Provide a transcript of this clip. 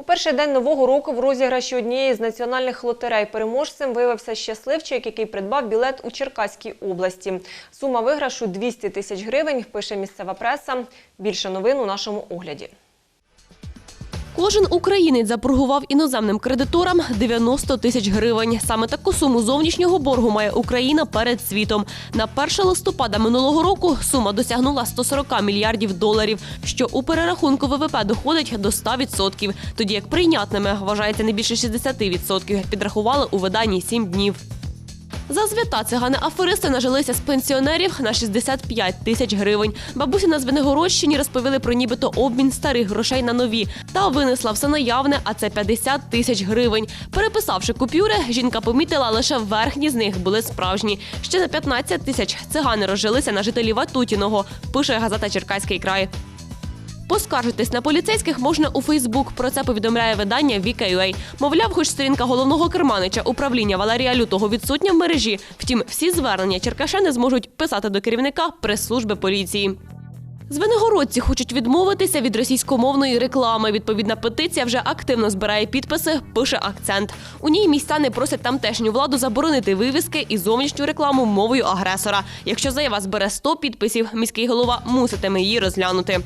У перший день нового року в розіграші однієї з національних лотерей переможцем виявився щасливчик, який придбав білет у Черкаській області. Сума виграшу 200 тисяч гривень, пише місцева преса. Більше новин у нашому огляді. Кожен українець запоргував іноземним кредиторам 90 тисяч гривень. Саме таку суму зовнішнього боргу має Україна перед світом. На 1 листопада минулого року сума досягнула 140 мільярдів доларів, що у перерахунку ВВП доходить до 100%, тоді як прийнятними вважається не більше 60%, підрахували у виданні 7 днів. За звіта цигани-аферисти нажилися з пенсіонерів на 65 тисяч гривень. Бабусі на Звенигородщині розповіли про нібито обмін старих грошей на нові. Та винесла все наявне, а це 50 тисяч гривень. Переписавши купюри, жінка помітила лише верхні з них були справжні. Ще на 15 тисяч цигани розжилися на жителів Ватутіного, пише газета Черкаський край. Поскаржитись на поліцейських можна у Фейсбук. Про це повідомляє видання Віка.ua. Мовляв, хоч сторінка головного керманича управління Валерія Лютого відсутня в мережі. Втім, всі звернення черкашени зможуть писати до керівника прес-служби поліції. Звенигородці хочуть відмовитися від російськомовної реклами. Відповідна петиція вже активно збирає підписи. Пише акцент. У ній містяни просять тамтешню владу заборонити вивіски і зовнішню рекламу мовою агресора. Якщо заява збере 100 підписів, міський голова муситиме її розглянути.